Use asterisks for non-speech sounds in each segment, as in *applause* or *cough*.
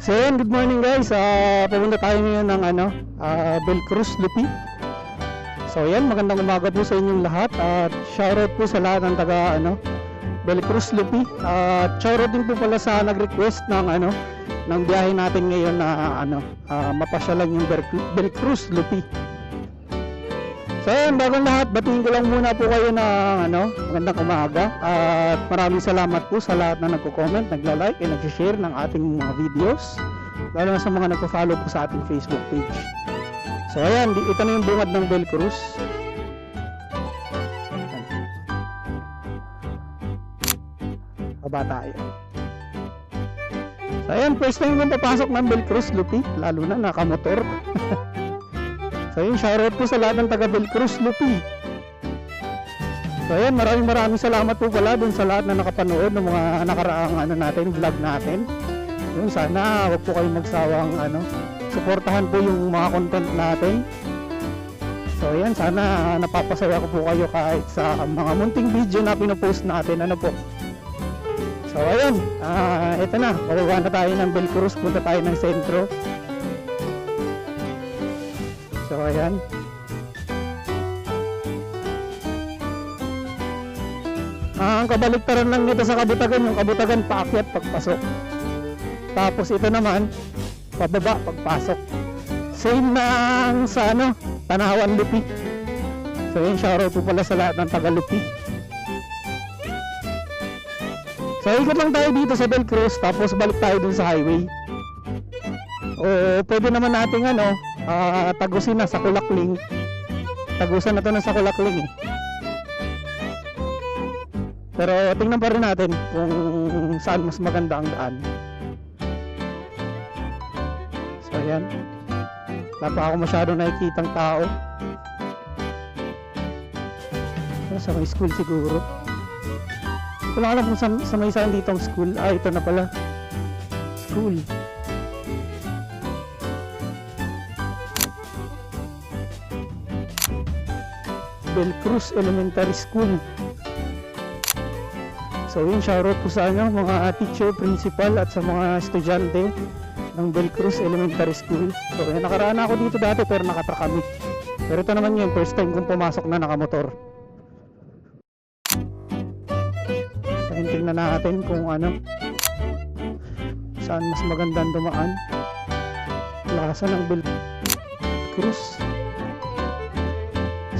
So yun, good morning guys. Ah, pupunta tayo ngayon ng ano, ah, Belcruz, Lupi. So yan, magandang umaga po sa inyong lahat at shoutout po sa lahat ng taga ano, Belcruz, Lupi. At shoutout din po pala sa nag-request ng ano, ng biyahe natin ngayon na ano, ah, mapasyalan yung Bel- Belcruz, Lupi. So yan, bagong lahat, batiin ko lang muna po kayo ng ano, magandang umaga at maraming salamat po sa lahat na nagko-comment, nagla-like, and nag-share ng ating mga videos lalo na sa mga nagpo-follow po sa ating Facebook page. So ayan, ito na yung bungad ng Bel Cruz. Baba tayo. So ayan, first time kong papasok ng Bel Cruz, Lupi, lalo na nakamotor. *laughs* So yun, shoutout po sa lahat ng taga Belcruz, Lupi. So ayan, maraming maraming salamat po pala dun sa lahat na nakapanood ng mga nakaraang ano natin, vlog natin. Yun, sana wag po kayong magsawang ano, suportahan po yung mga content natin. So ayan, sana napapasaya ko po kayo kahit sa mga munting video na pinopost natin. Ano po? So ayun, ah ito na, bababa na tayo ng Belcruz, punta tayo ng sentro. So ayan. Ah, ang kabaliktaran lang nito sa kabutagan, yung kabutagan paakyat pagpasok. Tapos ito naman, pababa pagpasok. Same lang sa ano, Tanawan Lupi. So yun, shoutout po pala sa lahat ng taga Lupi. So ikot lang tayo dito sa Del Cruz, tapos balik tayo dun sa highway. O pwede naman nating ano, ah, tagusin na sa Kulakling. Tagusan na to na sa Kulakling eh. Pero tingnan pa rin natin kung saan mas maganda ang daan. So ayan. Wala pa ako masyado nakikitang tao. Sa may school siguro. Lang alam kung sa, sa may saan dito ang school. Ah, ito na pala. School. Belcruz Elementary School. So yun, shoutout po sa inyo mga teacher, principal at sa mga estudyante ng Belcruz Elementary School. So yun, nakaraan na ako dito dati pero nakatrak kami. Pero ito naman yun, first time kong pumasok na nakamotor. So yun, tingnan natin kung ano, saan mas magandang dumaan. Plaza ng Belcruz.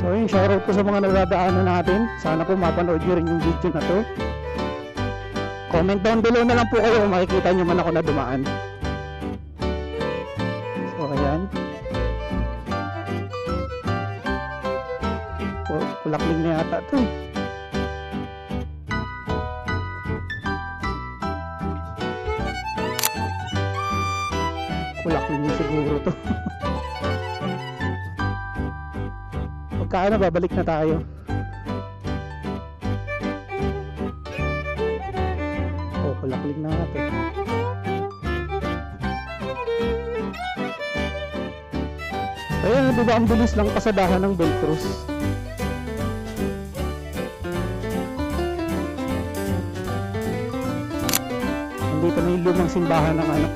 So yun, shoutout ko sa mga nagdadaanan natin. Sana po mapanood nyo rin yung video na to. Comment down below na lang po kayo kung makikita nyo man ako na dumaan. So ayan. Oh, kulakling na yata to. Kulakling na siguro to. *laughs* Pagkaano, babalik na tayo. Oh, kulakling na natin. Ayan, di ba ang bilis lang pasadahan ng Belcruz? Nandito na yung lumang simbahan ng ano.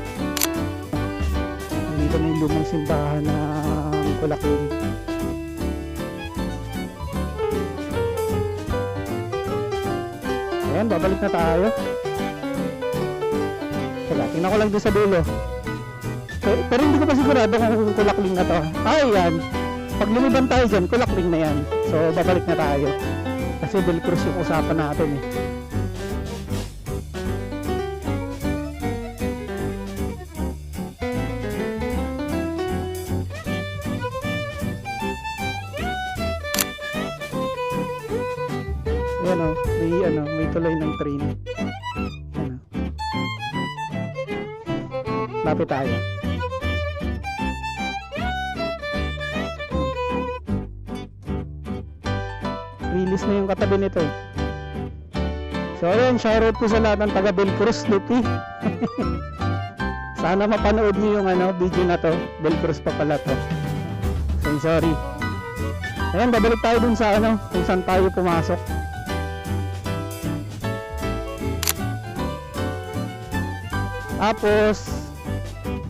Nandito na yung lumang simbahan ng Kulakling. Ayan, babalik na tayo. Teka, tingnan ko lang din sa dulo. Pero, pero hindi ko pa sigurado kung kulakling na to. Ah, yan. Pag lumiban tayo dyan, kulakling na yan. So, babalik na tayo. Kasi Belcruz yung usapan natin eh. Ayan o, may ano, may tuloy ng train. Ayan o. Lapit tayo. Release na yung katabi nito eh. So ayun, shoutout po sa lahat ng taga Belcruz Lupi. *laughs* Sana mapanood niyo yung ano, video na to. Belcruz pa pala to. So sorry. Ayan, babalik tayo dun sa ano, kung saan tayo pumasok. Tapos,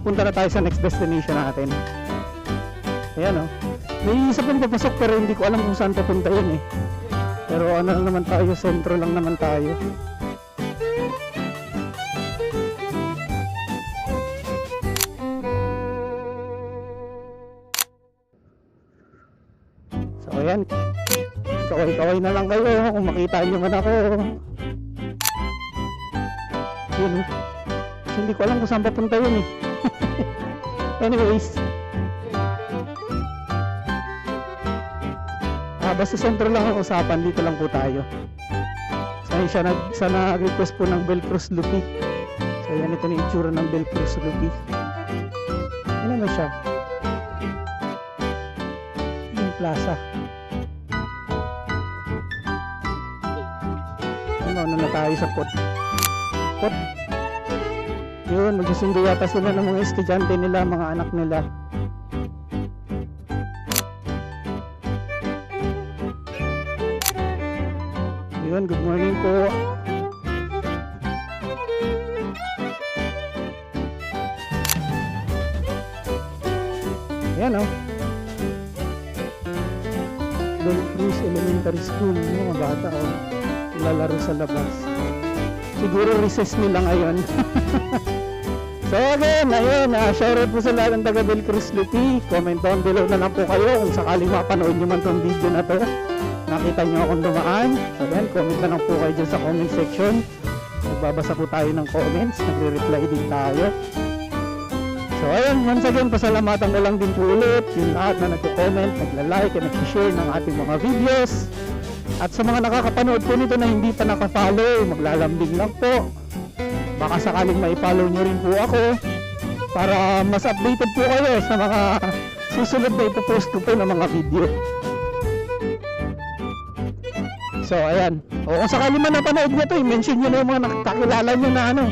punta na tayo sa next destination natin. Ayan oh. May isa pang papasok pero hindi ko alam kung saan papunta yun eh. Pero ano lang naman tayo, sentro lang naman tayo. So ayan, kaway-kaway na lang kayo kung makita nyo man ako. Yun oh. Hindi ko alam kung saan papunta yun eh. *laughs* Anyways. Ah, basta sentro lang ang usapan, dito lang po tayo. So ayun siya, nag, sa nag-request po ng Belcruz Lupi. So yan, ito na itsura ng Belcruz Lupi. Ano na siya? Yung plaza. Ano, ano na tayo sa pot? Pot? Yun, magsusundo yata sila ng mga estudyante nila, mga anak nila. Yun, good morning po. Ayan oh. Del Cruz Elementary School, yung mga bata oh. Lalaro sa labas. Siguro recess nila ngayon. *laughs* so again, ayun, uh, shoutout po sa lahat ng taga Del Cruz Lupi. Comment down below na lang po kayo kung sakaling mapanood nyo man tong video na to. Nakita nyo akong dumaan. So again, comment na lang po kayo dyan sa comment section. Nagbabasa po tayo ng comments. Nagre-reply din tayo. So ayun, once again, pasalamatan ko lang din po ulit yung lahat na nagko-comment, nagla-like, at nag-share ng ating mga videos. At sa mga nakakapanood po nito na hindi pa nakafollow, maglalambing lang po. Baka sakaling mai-follow nyo rin po ako para mas updated po kayo sa mga susunod na ipopost ko po ng mga video. So ayan, o kung sakali man napanood nyo to, i-mention nyo na yung mga nakakilala nyo na ano,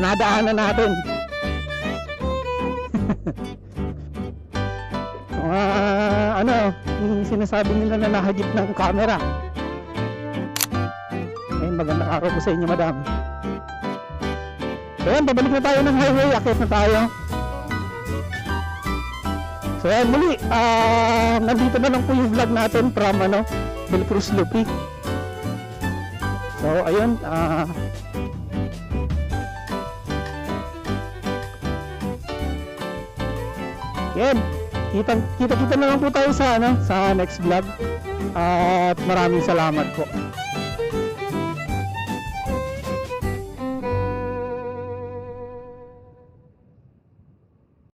na natin. *laughs* Mga ano, yung sinasabi nila na nahagip ng camera. Ayun, magandang araw po sa inyo, madam. So yan, babalik na tayo ng highway, akit na tayo. So yan, muli, ah, nandito na lang po yung vlog natin from ano, Belcruz Lupi. So, ayun, ah, yan, kita kita kita na lang po tayo sa ano sa next vlog at maraming salamat po